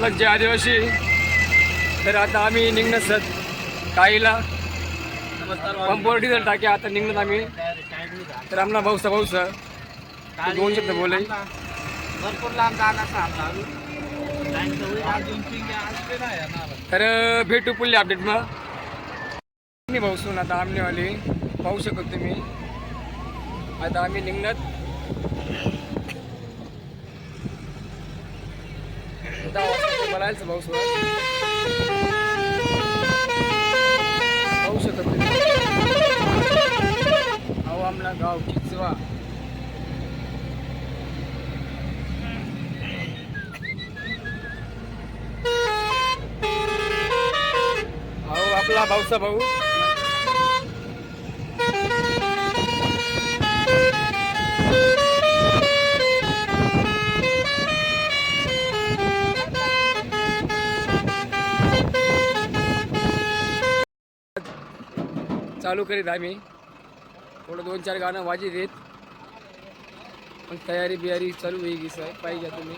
लज्जे आदिवासी तर आता आम्ही निघणं सर काहीला. पंपवर डिझेल टाके आता निघणं आम्ही. तर आमना भाऊसा भाऊसा दोन शब्द बोलाय भरपूर लांब तर भेटू पुढल्या अपडेट मग भाऊ भाऊसून आता आमनेवाले. पाहू शकत तुम्ही. आता आम्ही निघणार. वाजता बोलायचं भाऊस पाहू शकत तुम्ही अहो आमला गाव किचवा अहो आपला भाऊचा भाऊ. चालू करीत आम्ही. थोडं दोन चार गाणं वाजित येत पण तयारी बियारी चालू आहे सर पाहिजे तुम्ही.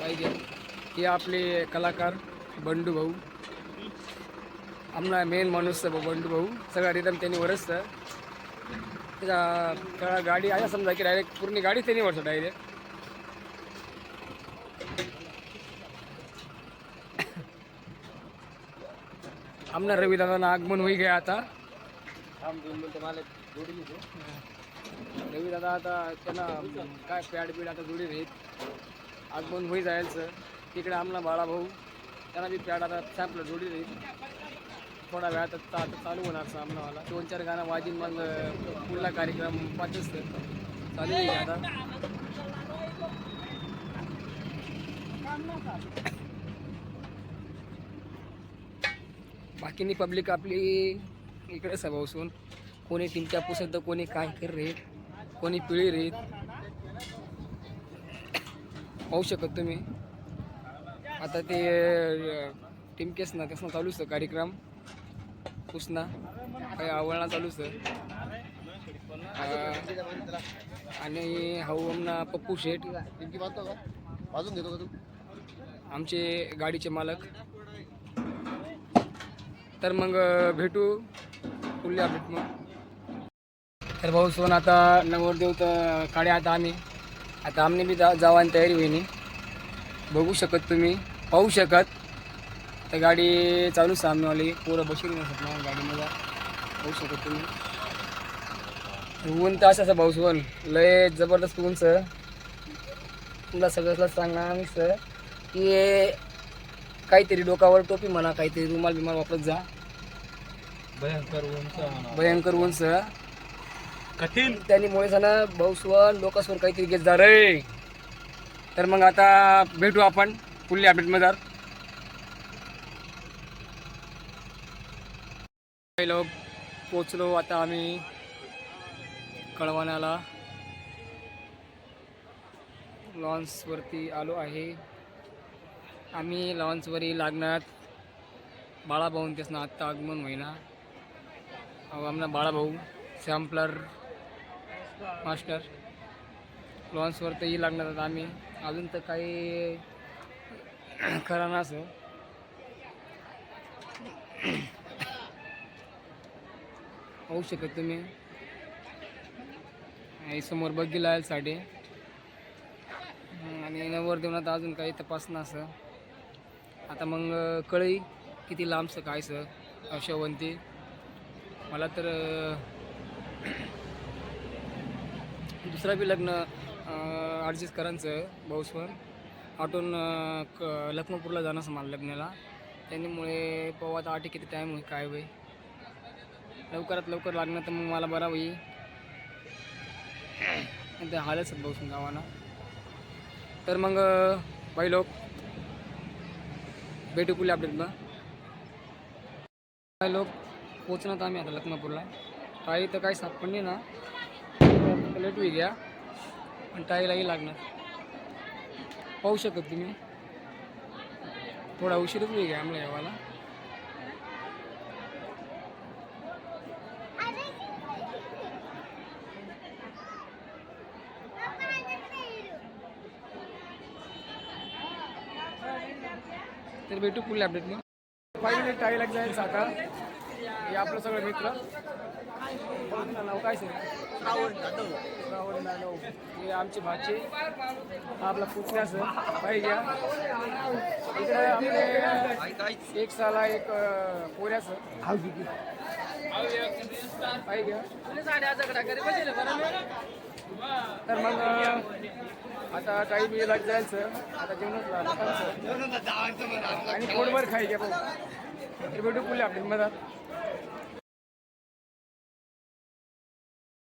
पाहिजे. हे आपले कलाकार बंडू भाऊ. आमना मेन माणूस भाऊ बंडू भाऊ. सगळा रिदम त्यांनी वरसतं. त्याच्या त्या गाडी आहे समजा की डायरेक्ट पूर्ण गाडी त्यांनी वरसं डायरेक्ट आमना रवी आगमन होई गया आता. रवी दादा आता त्यांना काय पॅड बीड आता जोडी राहीत आगमन होई जायचं. तिकडे आमला बाळा भाऊ त्यांना बी पॅड आता छापलं जोडी राहीत थोडा वेळात आता आता चालू होणार सामनावाला दोन चार गाणं वाजीन मग पुढला कार्यक्रम पाचच चालू आहे आता. बाकीनी पब्लिक आपली इकडे सभावसून. कोणी टीमच्या पुसत कोणी काय कर रे कोणी पिळी रे पाहू शकत तुम्ही. आता ते टीमकेस ना त्यासनं चालूच आहे कार्यक्रम. पुसना काही आवळणा चालूच आणि हाऊ आमना पप्पू शेठ. वाजून घेतो का तू? आमचे गाडीचे मालक. तर मग भेटू. पुढल्या अपडेट मग. तर भाऊ सोन आता नवरदेव तर काढे आता आम्ही. आता आम्ही बी जा जावानी तयारी होईनी. बघू शकत तुम्ही. पाहू शकत. तर गाडी चालू सामनेवाली पोरं बसून नसत गाडीमध्ये. पाहू शकत तुम्ही. ऊन तर असं भाऊ सोन. लय जबरदस्त ऊन सर. तुला सगळं सांगणार आम्ही सर की काहीतरी डोकावर टोपी म्हणा काहीतरी रुमाल बिमाल वापरत जा. भयंकर उंच म्हणा. भयंकर उंच. कठीण. त्यांनी मुळे ना भाऊस्वर लोकांसवर काहीतरी घेत जा रे. तर मग आता भेटू आपण पुढल्या अपडेटमध्ये लोक पोचलो आता आम्ही कळवण्याला. लॉन्सवरती आलो आहे. आम्ही लॉन्सवरी लागणार. बाळाभाऊन ना आत्ता आगमन होईना. अहो आमना बाळाभाऊ सॅम्पलर मास्टर. लॉन्सवर तरही लागणार आता आम्ही. अजून तर काही खरा नसं. होऊ शकत तुम्ही. समोर बघीला आहे साडे. आणि नवर देऊन आता अजून काही तपासणं सर आता मग कळई किती लांबचं काय सर शेवंती? मला तर दुसरा बी लग्न ॲडजस्ट करायचं भाऊसवर. आटून क लखनपूरला जाणं मला लग्नाला. त्यांनीमुळे पाहू आता आठ किती टाईम होईल काय होईल. लवकरात लवकर लागणं तर मग मला बरा होईल. ते हालच भाऊसून गावाला तर मग बाई लोक भेटू पुढल्या अपडेटला काही लोक पोचणार तर आम्ही आता लखनपूरला टाळी तर काही सापडली ना. लेट होई घ्या पण टाळीलाही लागणार. पाहू शकत तुम्ही. थोडा उशीरच होई घ्या आम्हाला यावाला तर भेटू पुढल्या अपडेट मग. फायनली टाळी लाग जाईल आता हे आपलं सगळं मित्र. नाव काय सर श्रावण जाधव. श्रावण जाधव. हे आमचे भाचे. आपला पुतण्या सर पाहिजे इकडे आपले एक साला एक अं, पोऱ्याचं पाहिजे तर मग आता काही बी लाग जाईल आता जेवणच लागलं आणि पोटभर खायचे घ्या भेटू पुढे आपली मदत